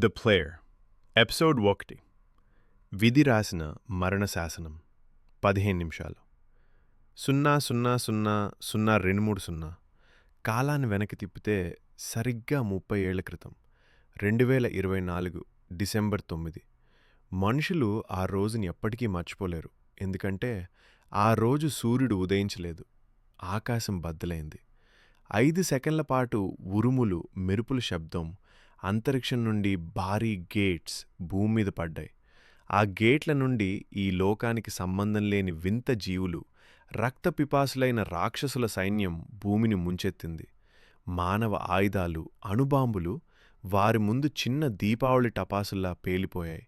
The player episode ఒకటి. విధి రాసిన మరణ శాసనం పదిహేను నిమిషాలు. సున్నా సున్నా సున్నా సున్నా రెండు మూడు సున్నా. కాలాన్ని వెనక్కి తిప్పితే సరిగ్గా ముప్పై ఏళ్ళ క్రితం రెండు వేల ఇరవై నాలుగు డిసెంబర్ తొమ్మిది. మనుషులు ఆ రోజుని ఎప్పటికీ మర్చిపోలేరు. ఎందుకంటే ఆ రోజు సూర్యుడు ఉదయించలేదు. ఆకాశం బద్దలైంది. ఐదు సెకండ్ల పాటు ఉరుములు మెరుపుల శబ్దం అంతరిక్షం నుండి భారీ గేట్స్ భూమి మీద పడ్డాయి. ఆ గేట్ల నుండి ఈ లోకానికి సంబంధం లేని వింత జీవులు రక్త పిపాసులైన రాక్షసుల సైన్యం భూమిని ముంచెత్తింది. మానవ ఆయుధాలు అణుబాంబులు వారి ముందు చిన్న దీపావళి టపాసుల్లా పేలిపోయాయి.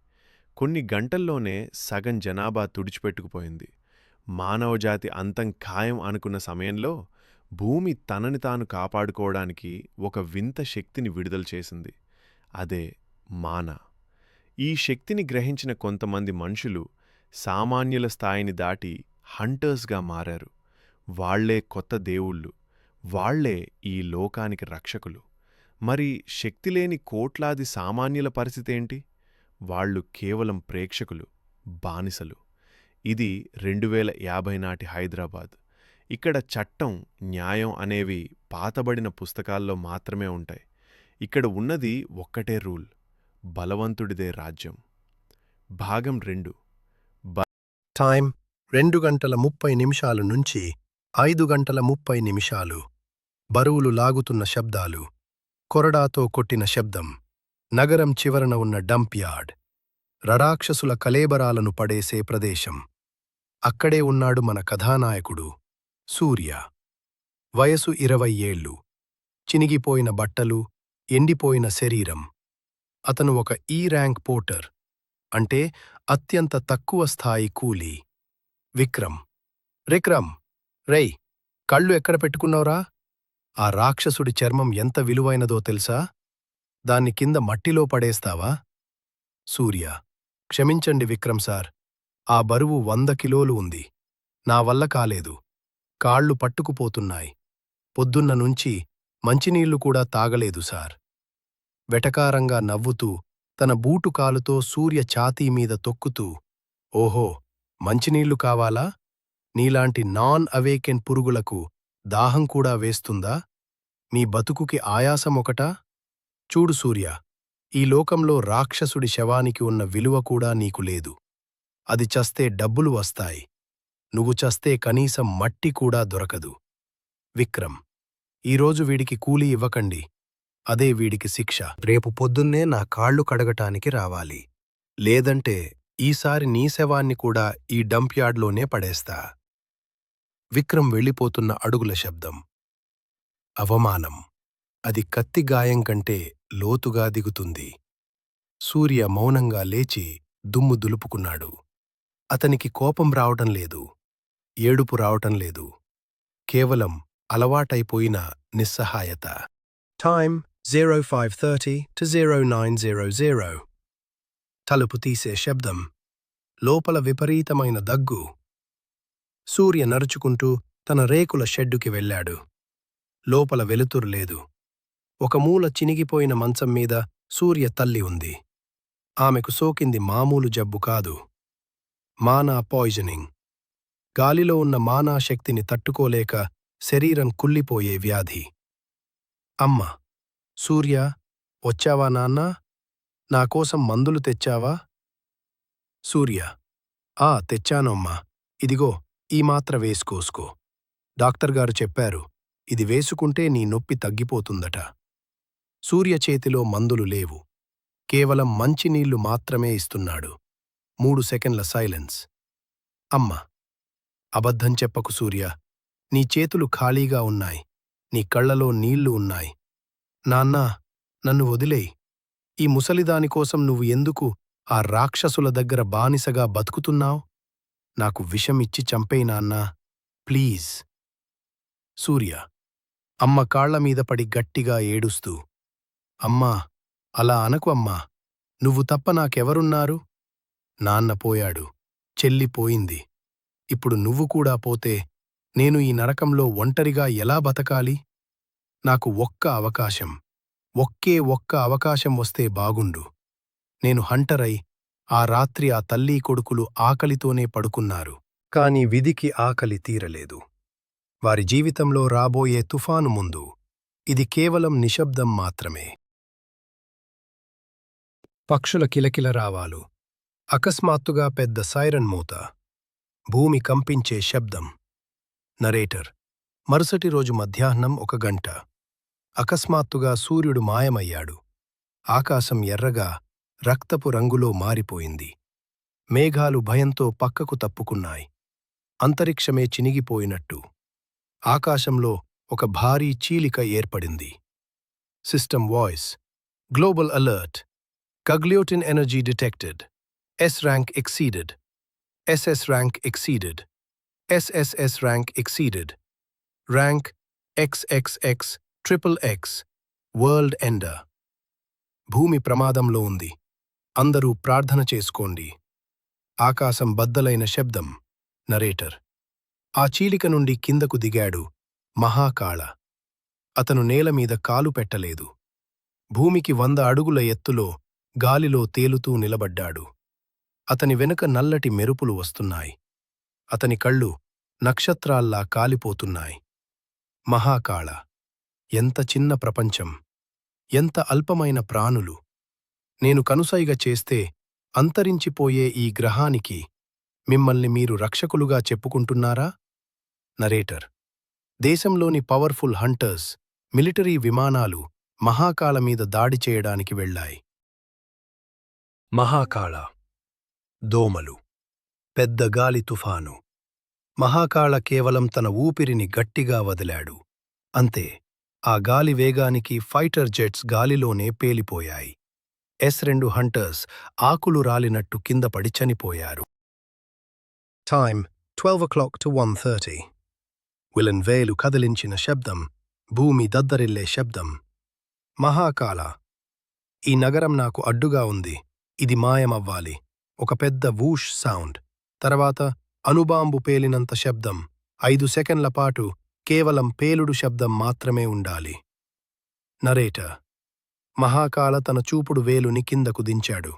కొన్ని గంటల్లోనే సగం జనాభా తుడిచిపెట్టుకుపోయింది. మానవజాతి అంతం ఖాయం అనుకున్న సమయంలో భూమి తనని తాను కాపాడుకోవడానికి ఒక వింత శక్తిని విడుదల చేసింది. అదే మాన. ఈ శక్తిని గ్రహించిన కొంతమంది మనుషులు సామాన్యుల స్థాయిని దాటి హంటర్స్గా మారారు. వాళ్ళే కొత్త దేవుళ్ళు. వాళ్ళే ఈ లోకానికి రక్షకులు. మరి శక్తిలేని కోట్లాది సామాన్యుల పరిస్థితేంటి వాళ్ళు కేవలం ప్రేక్షకులు బానిసలు. ఇది రెండు వేల యాభై నాటి హైదరాబాద్. ఇక్కడ చట్టం న్యాయం అనేవి పాతబడిన పుస్తకాల్లో మాత్రమే ఉంటాయి. ఇక్కడ ఉన్నది ఒక్కటే రూల్ బలవంతుడిదే రాజ్యం. భాగం రెండు. టైం రెండు గంటల ముప్పై నిమిషాలు నుంచి ఐదు గంటల ముప్పై నిమిషాలు. బరువులు లాగుతున్న శబ్దాలు. కొరడాతో కొట్టిన శబ్దం. నగరం చివరన ఉన్న డంప్ యార్డ్. రడాక్షసుల కలేబరాలను పడేసే ప్రదేశం. అక్కడే ఉన్నాడు మన కథానాయకుడు సూర్య. వయసు ఇరవై ఏళ్ళు. చినిగిపోయిన బట్టలు ఎండిపోయిన శరీరం. అతను ఒక e ఈ ర్యాంక్ పోటర్. అంటే అత్యంత తక్కువ స్థాయి కూలీ. విక్రమ్. రిక్రమ్! రేయ్! కళ్ళు ఎక్కడ పెట్టుకున్నావురా? ఆ రాక్షసుడి చర్మం ఎంత విలువైనదో తెలుసా? దాన్ని కింద మట్టిలో పడేస్తావా? సూర్య. క్షమించండి విక్రమ్ సార్. ఆ బరువు వంద కిలోలు ఉంది. నా వల్ల కాలేదు. కాళ్ళు పట్టుకుపోతున్నాయి. పొద్దున్న నుంచి మంచినీళ్ళు కూడా తాగలేదు సార్. వెటకారంగా నవ్వుతూ తన బూటు కాలుతో సూర్య ఛాతీ మీద తొక్కుతూ ఓహో మంచినీళ్ళు కావాలా? నీలాంటి నాన్ అవేకెన్ పురుగులకు దాహం కూడా వేస్తుందా? మీ బతుకుకి ఆయాసమొకటా చూడు సూర్య ఈ లోకంలో రాక్షసుడి శవానికి ఉన్న విలువ కూడా నీకు లేదు. అది చస్తే డబ్బులు వస్తాయి. నువ్వు చస్తే కనీసం మట్టి కూడా దొరకదు. విక్రమ్ ఈరోజు వీడికి కూలీ ఇవ్వకండి. అదే వీడికి శిక్ష. రేపు పొద్దున్నే నా కాళ్ళు కడగటానికి రావాలి. లేదంటే ఈసారి నీ శవాన్ని కూడా ఈ డంప్ యార్డ్లోనే పడేస్తా. విక్రమ్ వెళ్ళిపోతున్న అడుగుల శబ్దం. అవమానం. అది కత్తి గాయం కంటే లోతుగా దిగుతుంది. సూర్య మౌనంగా లేచి దుమ్ము దులుపుకున్నాడు. అతనికి కోపం రావటం లేదు. ఏడుపు రావటం లేదు. కేవలం అలవాటైపోయిన నిస్సహాయత. Time zero five thirty to zero nine zero zero తలుపు తీసే శబ్దం లోపల విపరీతమైన దగ్గు. సూర్య నరుచుకుంటూ తన రేకుల షెడ్డుకి వెళ్ళాడు. లోపల వెలుతురు లేదు. ఒక మూల చినిగిపోయిన మంచం మీద సూర్య తల్లి ఉంది. ఆమెకు సోకింది మామూలు జబ్బు కాదు. Mana poisoning. గాలిలో ఉన్న మానా శక్తిని తట్టుకోలేక శరీరం కుళ్ళిపోయే వ్యాధి. అమ్మ సూర్య వచ్చావా నాన్నా? నాకోసం మందులు తెచ్చావా? సూర్య ఆ తెచ్చానమ్మా. ఇదిగో ఈ మాత్ర వేసుకోసుకో. డాక్టర్గారు చెప్పారు ఇది వేసుకుంటే నీ నొప్పి తగ్గిపోతుందట. సూర్య చేతిలో మందులు లేవు. కేవలం మంచినీళ్ళు మాత్రమే ఇస్తున్నాడు. మూడు సెకండ్ల సైలెన్స్. అమ్మ అబద్ధం చెప్పకు సూర్య. నీ చేతులు ఖాళీగా ఉన్నాయి. నీ కళ్ళలో నీళ్ళు ఉన్నాయి. నాన్నా నన్ను వదిలేయ్. ఈ ముసలిదానికోసం నువ్వు ఎందుకు ఆ రాక్షసుల దగ్గర బానిసగా బతుకుతున్నావు? నాకు విషమిచ్చి చంపేయి నాన్నా. ప్లీజ్. సూర్య అమ్మ కాళ్ళమీద పడి గట్టిగా ఏడుస్తూ అమ్మా అలా అనకు అమ్మా. నువ్వు తప్ప నాకెవరున్నారు? నాన్న పోయాడు. చెల్లి పోయింది. ఇప్పుడు నువ్వు కూడా పోతే నేను ఈ నరకంలో ఒంటరిగా ఎలా బతకాలి? నాకు ఒక్క అవకాశం ఒక్కే ఒక్క అవకాశం వస్తే బాగుండు. నేను హంటరై ఆ రాత్రి ఆ తల్లీ కొడుకులు ఆకలితోనే పడుకున్నారు. కాని విధికి ఆకలి తీరలేదు. వారి జీవితంలో రాబోయే తుఫాను ముందు ఇది కేవలం నిశ్శబ్దం మాత్రమే. పక్షుల కిలకిల రావాలు అకస్మాత్తుగా పెద్ద సైరన్ మూత భూమి కంపించే శబ్దం. నరేటర్ మరుసటి రోజు మధ్యాహ్నం ఒక గంట. అకస్మాత్తుగా సూర్యుడు మాయమయ్యాడు. ఆకాశం ఎర్రగా రక్తపు రంగులో మారిపోయింది. మేఘాలు భయంతో పక్కకు తప్పుకున్నాయి. అంతరిక్షమే చినిగిపోయినట్టు. ఆకాశంలో ఒక భారీ చీలిక ఏర్పడింది. System voice. Global alert. కగ్లియోటిన్ energy detected. S rank exceeded SS rank exceeded SSS rank exceeded rank XXX triple X world ender భూమి ప్రమాదంలో ఉంది. అందరూ ప్రార్థన చేసుకోండి. ఆకాశం బద్దలైన శబ్దం. నరేటర్ ఆ చీలిక నుండి కిందకు దిగాడు మహాకాళ. అతను నేలమీద కాలు పెట్టలేదు. భూమికి వంద అడుగుల ఎత్తులో గాలిలో తేలుతూ నిలబడ్డాడు. అతని వెనుక నల్లటి మెరుపులు వస్తున్నాయి. అతని కళ్ళు నక్షత్రాల్లా కాలిపోతున్నాయి. మహాకాళ. ఎంత చిన్న ప్రపంచం. ఎంత అల్పమైన ప్రాణులు. నేను కనుసైగ చేస్తే అంతరించిపోయే ఈ గ్రహానికి మిమ్మల్ని మీరు రక్షకులుగా చెప్పుకుంటున్నారా? నరేటర్. దేశంలోని పవర్ఫుల్ హంటర్స్ మిలిటరీ విమానాలు మహాకాళ మీద దాడి చేయడానికి వెళ్ళాయి. మహాకాళ. దోమలు. పెద్ద గాలి తుఫాను. మహాకాళ కేవలం తన ఊపిరిని గట్టిగా వదిలాడు. అంతే ఆ గాలి వేగానికి ఫైటర్ జెట్స్ గాలిలోనే పేలిపోయాయి. ఎస్ రెండు హంటర్స్ ఆకులు రాలినట్టు కిందపడి చనిపోయారు. Time twelve clock to one thirty. Villain వేలు కదిలించిన శబ్దం భూమి దద్దరిల్లే శబ్దం. మహాకాల ఈ నగరం నాకు అడ్డుగా ఉంది. ఇది మాయమవ్వాలి. ఒక పెద్ద వూష్ సౌండ్. తర్వాత అణుబాంబు పేలినంత శబ్దం ఐదు సెకండ్ల పాటు కేవలం పేలుడు శబ్దం మాత్రమే ఉండాలి. నరేటర్ మహాకాల తన చూపుడు వేలుని కిందకు దించాడు.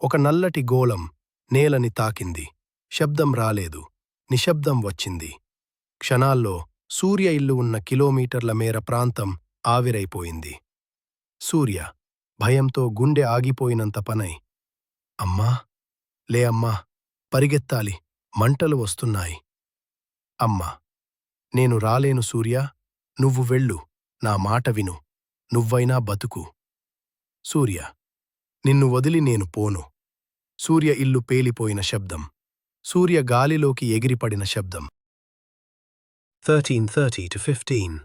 ఒక నల్లటి గోళం నేలని తాకింది. శబ్దం రాలేదు. నిశ్శబ్దం వచ్చింది. క్షణాల్లో సూర్య ఇల్లు ఉన్న కిలోమీటర్ల మేర ప్రాంతం ఆవిరైపోయింది. సూర్య భయంతో గుండె ఆగిపోయినంత పనై అమ్మా లే అమ్మా పరిగెత్తాలి. మంటలు వస్తున్నాయి. అమ్మా నేను రాలేను సూర్య నువ్వు వెళ్ళు నా మాట విను నువ్వైనా బతుకు. సూర్య నిన్ను వదిలి నేను పోను. సూర్య ఇల్లు పేలిపోయిన శబ్దం. సూర్య గాలిలోకి ఎగిరిపడిన శబ్దం. Thirteen thirty to fifteen.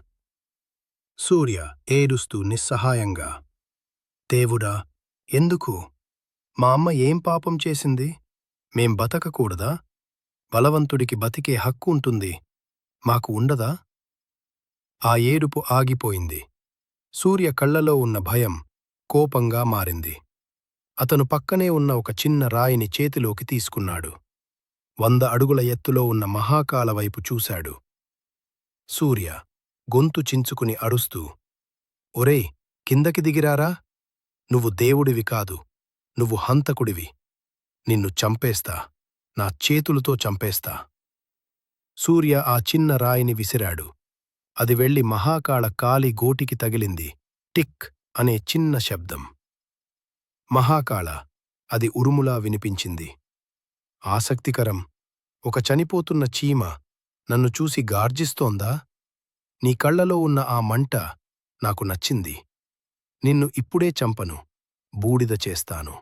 Surya ఏడుస్తూ నిస్సహాయంగా దేవుడా ఎందుకు? మా అమ్మ ఏం పాపం చేసింది? మేం బతకకూడదా? బలవంతుడికి బతికే హక్కు ఉంటుంది. మాకు ఉండదా? ఆ ఏడుపు ఆగిపోయింది. సూర్య కళ్ళలో ఉన్న భయం కోపంగా మారింది. అతను పక్కనే ఉన్న ఒక చిన్న రాయిని చేతిలోకి తీసుకున్నాడు. వంద అడుగుల ఎత్తులో ఉన్న మహాకాల వైపు చూశాడు. సూర్య గొంతు చించుకుని అరుస్తూ ఒరేయ్ కిందకి దిగిరారా? నువ్వు దేవుడివి కాదు. నువ్వు హంతకుడివి. నిన్ను చంపేస్తా. నా చేతులతో చంపేస్తా. సూర్య ఆ చిన్న రాయిని విసిరాడు. అది వెళ్ళి మహాకాళ కాలి గోటికి తగిలింది. టిక్ అనే చిన్న శబ్దం. మహాకాళ అది ఉరుములా వినిపించింది. ఆసక్తికరం. ఒక చనిపోతున్న చీమ నన్ను చూసి గార్జిస్తోందా? నీ కళ్ళలో ఉన్న ఆ మంట నాకు నచ్చింది. నిన్ను ఇప్పుడే చంపను. బూడిద చేస్తాను.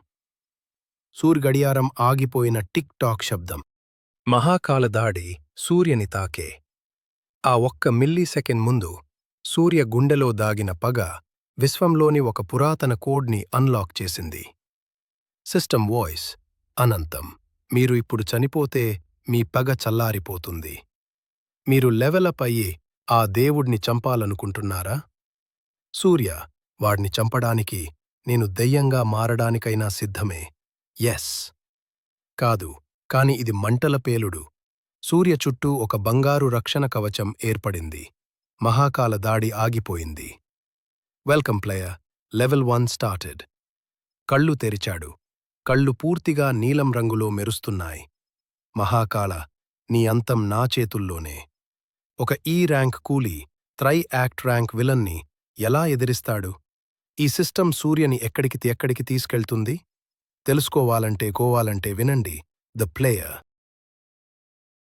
సూర్గడియారం ఆగిపోయిన టిక్ టాక్ శబ్దం. మహాకాల దాడి సూర్యని తాకే. ఆ ఒక్క మిల్లీ సెకండ్ ముందు సూర్య గుండెలో దాగిన పగ విశ్వంలోని ఒక పురాతన కోడ్ని అన్లాక్ చేసింది. సిస్టమ్ వాయిస్ అనంతం. మీరు ఇప్పుడు చనిపోతే మీ పగ చల్లారిపోతుంది. మీరు లెవెలప్ అయ్యి ఆ దేవుణ్ణి చంపాలనుకుంటున్నారా? సూర్య వాణ్ణి చంపడానికి నేను దెయ్యంగా మారడానికైనా సిద్ధమే. ఎస్ కాదు కాని ఇది మంటల పేలుడు. సూర్య చుట్టూ ఒక బంగారు రక్షణ కవచం ఏర్పడింది. మహాకాల దాడి ఆగిపోయింది. Welcome player level one started కళ్ళు తెరిచాడు. కళ్ళు పూర్తిగా నీలం రంగులో మెరుస్తున్నాయి. మహాకాళ నీ అంతం నా చేతుల్లోనే. ఒక e ఈ ర్యాంక్ కూలీ త్రై యాక్ట్ ర్యాంక్ విలన్ని ఎలా ఎదిరిస్తాడు? ఈ సిస్టమ్ సూర్యని ఎక్కడికి ఎక్కడికి తీసుకెళ్తుంది? తెలుసుకోవాలంటే కోవాలంటే వినండి. The player.